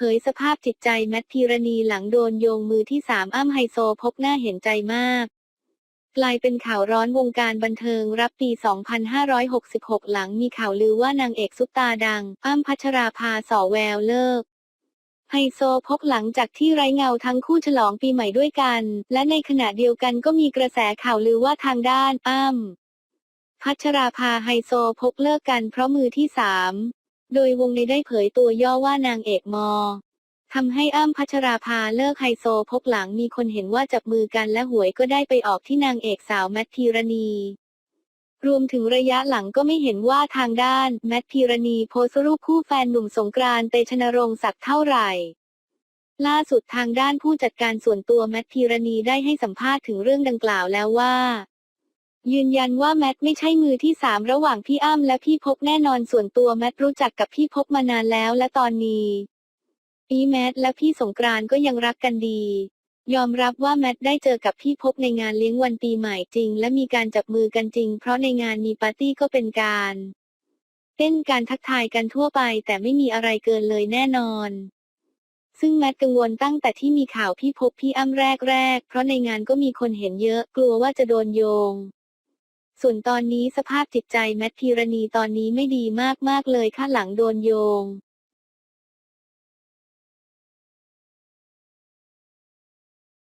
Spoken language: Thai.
ผยสภาพจิตใจแมทพีรณีหลังโดนโยงมือที่สามอ้ำไฮโซพกหน้าเห็นใจมาก กลายเป็นข่าวร้อนวงการบันเทิงรับปี 2566 หลังมีข่าวลือว่านางเอกซุปตาดัง อ้ำพัชราภาสอแววเลิกไฮโซพกหลังจากที่ไร้เงาทั้งคู่ฉลองปีใหม่ด้วยกัน และในขณะเดียวกันก็มีกระแสข่าวลือว่าทางด้านอ้ำพัชราภาไฮโซพกเลิกกันเพราะมือที่สาม โดยวงในได้เผยตัวย่อว่านางเอกมอทำให้อ้ำพัชราภาเลิกไฮโซพกหลังมีคนเห็นว่าจับมือกันและหวยก็ได้ไปออกที่นางเอกสาวแมทพีรณี รวมถึงระยะหลังก็ไม่เห็นว่าทางด้านแมทพีรณีโพสรูปคู่แฟนหนุ่มสงกรานต์เตชนรงศักดิ์เท่าไหร่ ล่าสุดทางด้านผู้จัดการส่วนตัวแมทพีรณีได้ให้สัมภาษณ์ถึงเรื่องดังกล่าวแล้วว่า ยืนยันว่าแมทไม่ใช่มือที่สามระหว่างพี่อ้ำและพี่พกแน่นอนส่วนตัวแมทรู้จักกับพี่พกมานานแล้วและตอนนี้อีแมทและพี่สงกรานก็ยังรักกันดี ยอมรับว่าแมทได้เจอกับพี่พกในงานเลี้ยงวันปีใหม่จริง และมีการจับมือกันจริง เพราะในงานมีปาร์ตี้ก็เป็นการเต้นการทักทายกันทั่วไป แต่ไม่มีอะไรเกินเลยแน่นอน ซึ่งแมทกังวลตั้งแต่ที่มีข่าวพี่พบพี่อ้ำแรกๆเพราะในงานก็มีคนเห็นเยอะกลัวว่าจะโดนโยง ส่วนตอนนี้สภาพจิตใจแมทพีรณีตอนนี้ไม่ดีมากๆเลยค่ะหลังโดนโยง